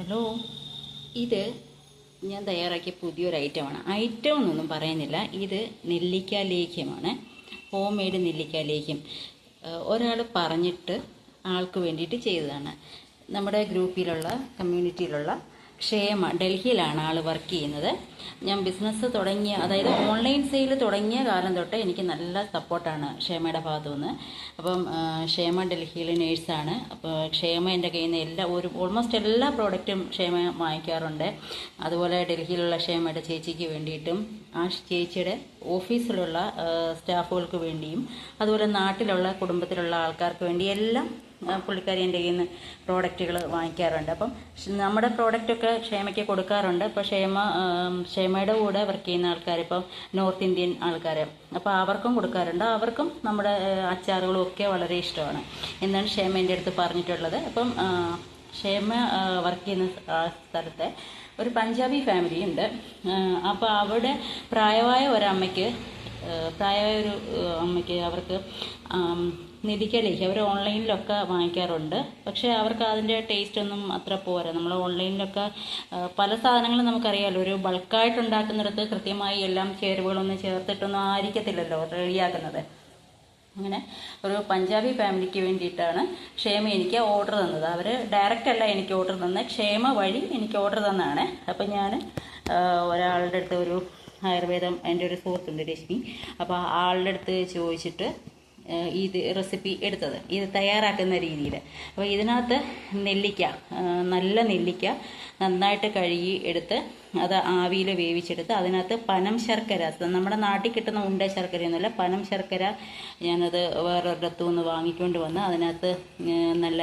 Hello ഇത് ഞാൻ തയ്യാറാക്കിയ പുതിയൊരു ഐറ്റമാണ്. ഐറ്റം എന്നൊന്നും പറയുന്നില്ല. ഇത് നെല്ലിക്ക ലേഖ്യമാണ് ഹോം മെയ്ഡ് നെല്ലിക്ക ലേഹ്യം. ഒരാൾ പറഞ്ഞിട്ട് ആൾക്ക് വേണ്ടിയിട്ട് ചെയ്തതാണ്. നമ്മുടെ ഗ്രൂപ്പിലുള്ള കമ്മ്യൂണിറ്റിയിലുള്ള ക്ഷേമ ഡൽഹിയിലാണ് ആൾ വർക്ക് ചെയ്യുന്നത്. ഞാൻ ബിസിനസ് തുടങ്ങിയ അതായത് ഓൺലൈൻ സെയിൽ തുടങ്ങിയ കാലം തൊട്ട് എനിക്ക് നല്ല സപ്പോർട്ടാണ് ക്ഷേമയുടെ ഭാഗത്തു നിന്ന് അപ്പം ക്ഷേമ ഡൽഹിയിലെ നേഴ്സാണ് അപ്പോൾ ക്ഷേമ എന്റെ കയ്യിൽ നിന്ന് എല്ലാ ഒരു ഓൾമോസ്റ്റ് എല്ലാ പ്രോഡക്റ്റും ക്ഷേമ വാങ്ങിക്കാറുണ്ട്. അതുപോലെ ഡൽഹിയിലുള്ള ക്ഷേമയുടെ ചേച്ചിക്ക് വേണ്ടിയിട്ടും ആ ചേച്ചിയുടെ ഓഫീസിലുള്ള സ്റ്റാഫുകൾക്ക് വേണ്ടിയും അതുപോലെ നാട്ടിലുള്ള കുടുംബത്തിലുള്ള ആൾക്കാർക്ക് വേണ്ടി എല്ലാം പുള്ളിക്കാരി എന്റെ കയ്യിൽ നിന്ന് പ്രോഡക്റ്റുകൾ വാങ്ങിക്കാറുണ്ട്. അപ്പം നമ്മുടെ പ്രോഡക്റ്റൊക്കെ ക്ഷേമയ്ക്ക് കൊടുക്കാറുണ്ട്. അപ്പോൾ ക്ഷേമ ക്ഷേമയുടെ കൂടെ വർക്ക് ചെയ്യുന്ന ആൾക്കാർ ഇപ്പം നോർത്ത് ഇന്ത്യൻ ആൾക്കാർ അപ്പോൾ അവർക്കും കൊടുക്കാറുണ്ട്. അവർക്കും നമ്മുടെ അച്ചാറുകളും ഒക്കെ വളരെ ഇഷ്ടമാണ്. എന്നാണ് ക്ഷേമ എന്റെ അടുത്ത് പറഞ്ഞിട്ടുള്ളത്. അപ്പം ക്ഷേമ വർക്ക് ചെയ്യുന്ന സ്ഥലത്തെ ഒരു പഞ്ചാബി ഫാമിലി ഉണ്ട്. അപ്പോൾ അവിടെ പ്രായമായ ഒരമ്മയ്ക്ക് പ്രായമായ ഒരു അമ്മയ്ക്ക് അവർക്ക് ആം, നെല്ലിക്കലേക്ക് അവർ ഓൺലൈനിലൊക്കെ വാങ്ങിക്കാറുണ്ട്. പക്ഷേ അവർക്ക് അതിന്റെ ടേസ്റ്റ് ഒന്നും അത്ര പോരാ. നമ്മൾ ഓൺലൈനിലൊക്കെ പല സാധനങ്ങളും നമുക്കറിയാമല്ലോ ഒരു ബൾക്കായിട്ട് ഉണ്ടാക്കുന്നിടത്ത് കൃത്യമായി എല്ലാം ചേരുവകളൊന്നും ചേർത്തിട്ടൊന്നും ആയിരിക്കത്തില്ലല്ലോ റെഡിയാക്കുന്നത്. അങ്ങനെ ഒരു പഞ്ചാബി ഫാമിലിക്ക് വേണ്ടിയിട്ടാണ് ക്ഷേമ എനിക്ക് ഓർഡർ തന്നത്. അവർ ഡയറക്റ്റ് അല്ല എനിക്ക് ഓർഡർ തന്നത്. ക്ഷേമ വഴി എനിക്ക് ഓർഡർ തന്നതാണ്. അപ്പം ഞാൻ ഒരാളുടെ അടുത്ത് ഒരു ആയുർവേദം എന്റെ ഒരു സുഹൃത്തുണ്ട് രശ്മി. അപ്പോൾ ആളുടെ അടുത്ത് ചോദിച്ചിട്ട് ഇത് റെസിപ്പി എടുത്തത്. ഇത് തയ്യാറാക്കുന്ന രീതിയിൽ. അപ്പോൾ ഇതിനകത്ത് നെല്ലിക്ക നല്ല നെല്ലിക്ക നന്നായിട്ട് കഴുകി എടുത്ത് അത് ആവിയിൽ വേവിച്ചെടുത്ത് അതിനകത്ത് പനം ശർക്കര നമ്മുടെ നാട്ടിൽ കിട്ടുന്ന ഉണ്ട ശർക്കരയൊന്നുമല്ല പനം ശർക്കര ഞാനത് വേറൊരിടത്തു നിന്ന് വാങ്ങിക്കൊണ്ട് വന്ന് അതിനകത്ത് നല്ല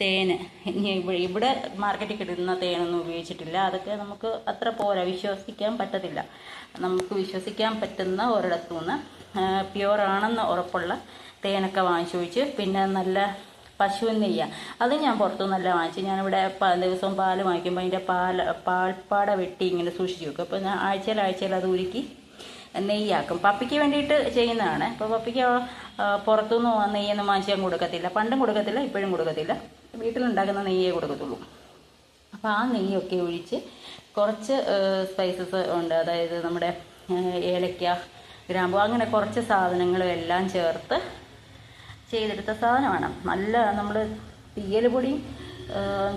തേന്. ഇവിടെ മാർക്കറ്റിൽ കിട്ടുന്ന തേനൊന്നും ഉപയോഗിച്ചിട്ടില്ല. അതൊക്കെ നമുക്ക് അത്ര പോരാ. വിശ്വസിക്കാൻ പറ്റത്തില്ല. നമുക്ക് വിശ്വസിക്കാൻ പറ്റുന്ന ഒരിടത്തു നിന്ന് പ്യുവറാണെന്ന് ഉറപ്പുള്ള തേനൊക്കെ വാങ്ങിച്ചു വെച്ച് പിന്നെ നല്ല പശു നെയ്യ. അത് ഞാൻ പുറത്തുനിന്നല്ല വാങ്ങിച്ചു ഞാനിവിടെ ദിവസവും പാൽ വാങ്ങിക്കുമ്പോൾ അതിന്റെ പാൽ പാൽപ്പാട വെട്ടി ഇങ്ങനെ സൂക്ഷിച്ച് വെക്കും. അപ്പോൾ ഞാൻ ആഴ്ചയിൽ അത് ഉരുക്കി നെയ്യാക്കും. പപ്പിക്ക് വേണ്ടിയിട്ട് ചെയ്യുന്നതാണ്. അപ്പോൾ പപ്പിക്ക് പുറത്തുനിന്ന് നെയ്യൊന്നും വാങ്ങിച്ചാൽ കൊടുക്കത്തില്ല. പണ്ടും കൊടുക്കത്തില്ല ഇപ്പോഴും കൊടുക്കത്തില്ല. വീട്ടിലുണ്ടാക്കുന്ന നെയ്യേ കൊടുക്കത്തുള്ളൂ. അപ്പോൾ ആ നെയ്യൊക്കെ ഒഴിച്ച് കുറച്ച് സ്പൈസസ് ഉണ്ട്. അതായത് നമ്മുടെ ഏലക്ക ഗ്രാമ്പു അങ്ങനെ കുറച്ച് സാധനങ്ങളും എല്ലാം ചേർത്ത് ചെയ്തെടുത്ത സാധനമാണ്. നല്ല നമ്മൾ തീയൽ പൊടിയും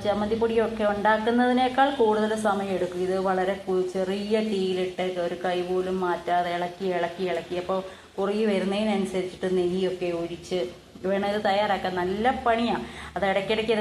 ചമ്മന്തിപ്പൊടിയും ഒക്കെ ഉണ്ടാക്കുന്നതിനേക്കാൾ കൂടുതൽ സമയം എടുക്കും. ഇത് വളരെ ചെറിയ തീയിലിട്ട് ഒരു കൈ പോലും മാറ്റാതെ ഇളക്കി ഇളക്കി ഇളക്കി. അപ്പോൾ കുറുകി വരുന്നതിനനുസരിച്ചിട്ട് നെയ്യൊക്കെ ഒഴിച്ച് വേണം ഇത് തയ്യാറാക്കാൻ നല്ല പണിയാണ് അത് ഇടയ്ക്കിടയ്ക്ക്